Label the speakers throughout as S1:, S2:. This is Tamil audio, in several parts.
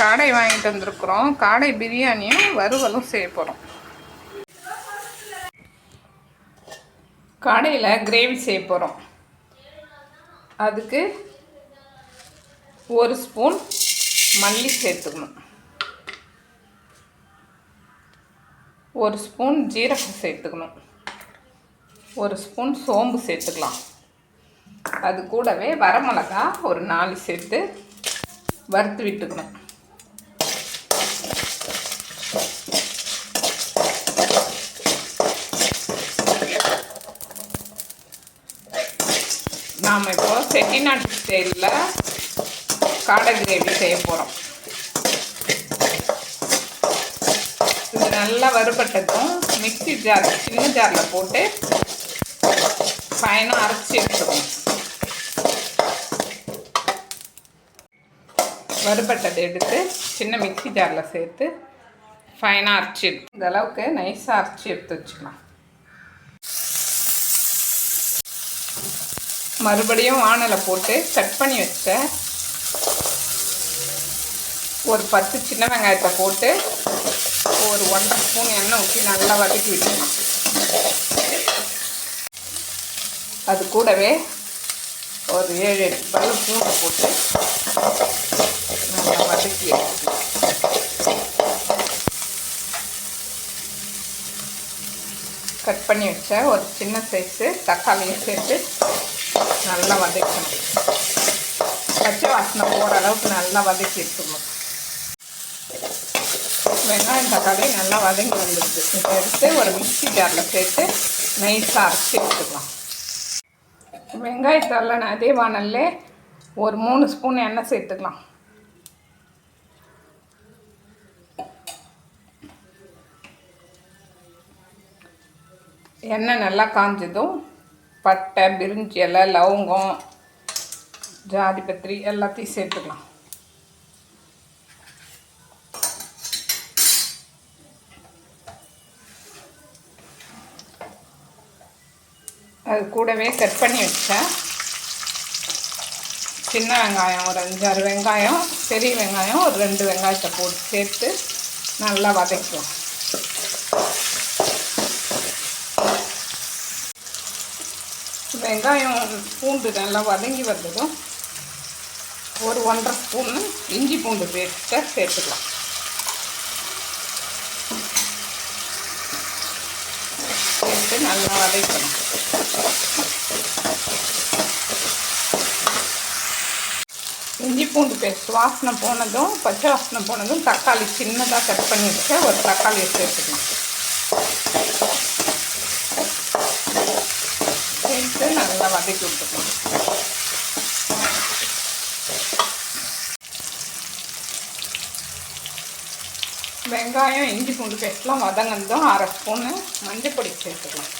S1: காடை வாங்கிட்டு வந்திருக்கிறோம். காடை பிரியாணியும் வறுவலும் செய்ய போகிறோம் காடையில் கிரேவி செய்ய போகிறோம் அதுக்கு ஒரு ஸ்பூன் மல்லி சேர்த்துக்கணும். ஒரு ஸ்பூன் ஜீரகம் சேர்த்துக்கணும். ஒரு ஸ்பூன் சோம்பு சேர்த்துக்கலாம். அது கூடவே வரமிளகா ஒரு நாலு சேர்த்து வறுத்து விட்டுக்கணும். செட்டிநாட்டு ஸ்டைலில் காடை கிரேவி செய்ய போகிறோம் இது நல்லா வறுபட்டதும் மிக்ஸி ஜார் சின்ன ஜாரில் போட்டு பயணம் அரைச்சி எடுத்துக்கணும். வறுபட்டதை எடுத்து சின்ன மிக்ஸி ஜாரில் சேர்த்து ஃபைனாக அரைச்சி எடுத்து இந்த அளவுக்கு நைஸாக அரைச்சி எடுத்து வச்சுக்கலாம். மறுபடியும் வானலை போட்டு கட் பண்ணி வச்ச ஒரு பத்து சின்ன வெங்காயத்தை போட்டு ஒரு ஒன்றரை ஸ்பூன் எண்ணெய் ஊற்றி நல்லா வதக்கி விட்டுக்கலாம் அது கூடவே ஒரு ஏழு எட்டு பல்லு பூண்டை போட்டு நல்லா வதக்கி எடுத்துக்கலாம் கட் பண்ணி வச்ச ஒரு சின்ன சைஸு தக்காளியும் சேர்த்து நல்லா வதக்கணும். பச்சை வாசனை போகிற அளவுக்கு நல்லா வதக்கி எடுத்துக்கணும். வெங்காயம் தக்காளி நல்லா வதங்கி வந்துடுது. இதை எடுத்து ஒரு மிக்சி ஜாரில் சேர்த்து நைஸாக அரைச்சி எடுத்துக்கலாம். வெங்காயத்தால் அதே வானல்ல ஒரு மூணு ஸ்பூன் எண்ணெய் சேர்த்துக்கலாம். எண்ணெய் நல்லா காஞ்சதும் பட்டை பிரிஞ்சி இலை லவங்கம் ஜாதிபத்திரி எல்லாத்தையும் சேர்த்துக்கலாம். அது கூடவே கட் பண்ணி வச்சேன். சின்ன வெங்காயம் ஒரு அஞ்சாறு வெங்காயம் பெரிய வெங்காயம் ஒரு ரெண்டு வெங்காயத்தை போட்டு சேர்த்து நல்லா வதக்கலாம் வெங்காயம் பூண்டு நல்லா வதங்கி வந்ததும் ஒரு ஒன்றரை ஸ்பூன்னு இஞ்சி பூண்டு பேஸ்ட்டை சேர்த்துக்கலாம். சேர்த்து நல்லா வதக்கணும். இஞ்சி பூண்டு பேஸ்ட் வாசனை போனதும் பச்சை வாசனை போனதும் தக்காளி சின்னதாக கட் பண்ணி வச்சு ஒரு தக்காளியை சேர்த்துக்கலாம் சேர்த்து நல்லா வதக்கி விட்டுக்கணும் வெங்காயம் இஞ்சி பூண்டு பேஸ்ட்லாம் வதங்கினதும் அரை ஸ்பூனு மஞ்சள் பொடி சேர்த்துக்கலாம்.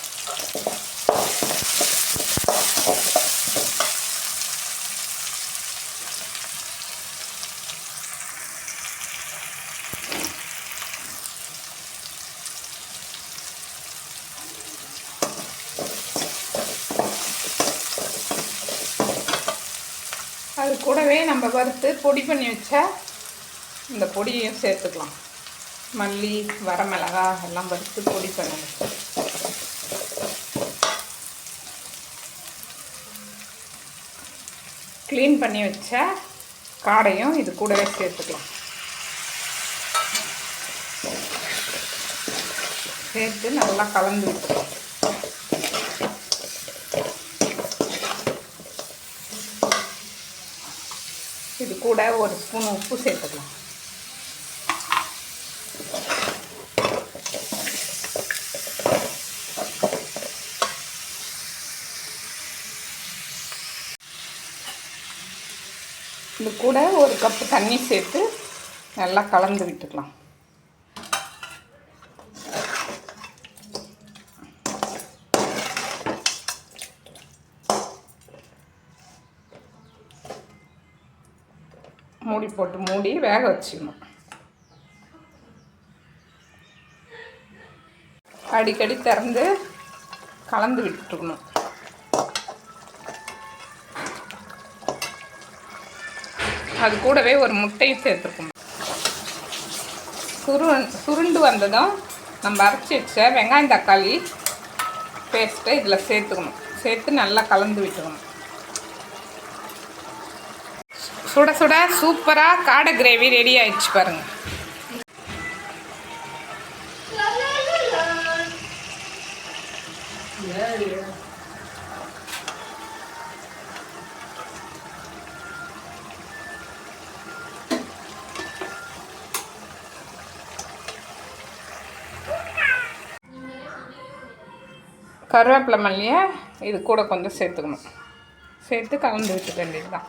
S1: அது கூடவே நம்ம வறுத்து பொடி பண்ணி வச்ச இந்த பொடியையும் சேர்த்துக்கலாம். மல்லி வரமிளகா எல்லாம் வறுத்து பொடி பண்ணி க்ளீன் பண்ணி வச்ச காடையும் இது கூடவே சேர்த்துக்கலாம். சேர்த்து நல்லா கலந்து விட்டுக்கலாம். இது கூட ஒரு ஸ்பூன் உப்பு சேர்த்துக்கலாம். இது கூட ஒரு கப்பு தண்ணி சேர்த்து நல்லா கலந்து விட்டுக்கலாம் மூடி போட்டு மூடி வேக வச்சுக்கணும். அடிக்கடி திறந்து கலந்து விட்டுருக்கணும். அது கூடவே ஒரு முட்டையும் சேர்த்துக்கணும். சுரு சுருண்டு வந்ததும் நம்ம அரைச்சி வச்ச வெங்காயம் தக்காளி பேஸ்ட்டை இதில் சேர்த்துக்கணும். சேர்த்து நல்லா கலந்து விட்டுக்கணும். சுட சுட சூப்பராக காடை கிரேவி ரெடி ஆயிடுச்சு பாருங்க. கருவேப்பிலை மல்லியை இது கூட கொஞ்சம் சேர்த்துக்கணும். சேர்த்து கலந்து விட்டுக்க வேண்டியது தான்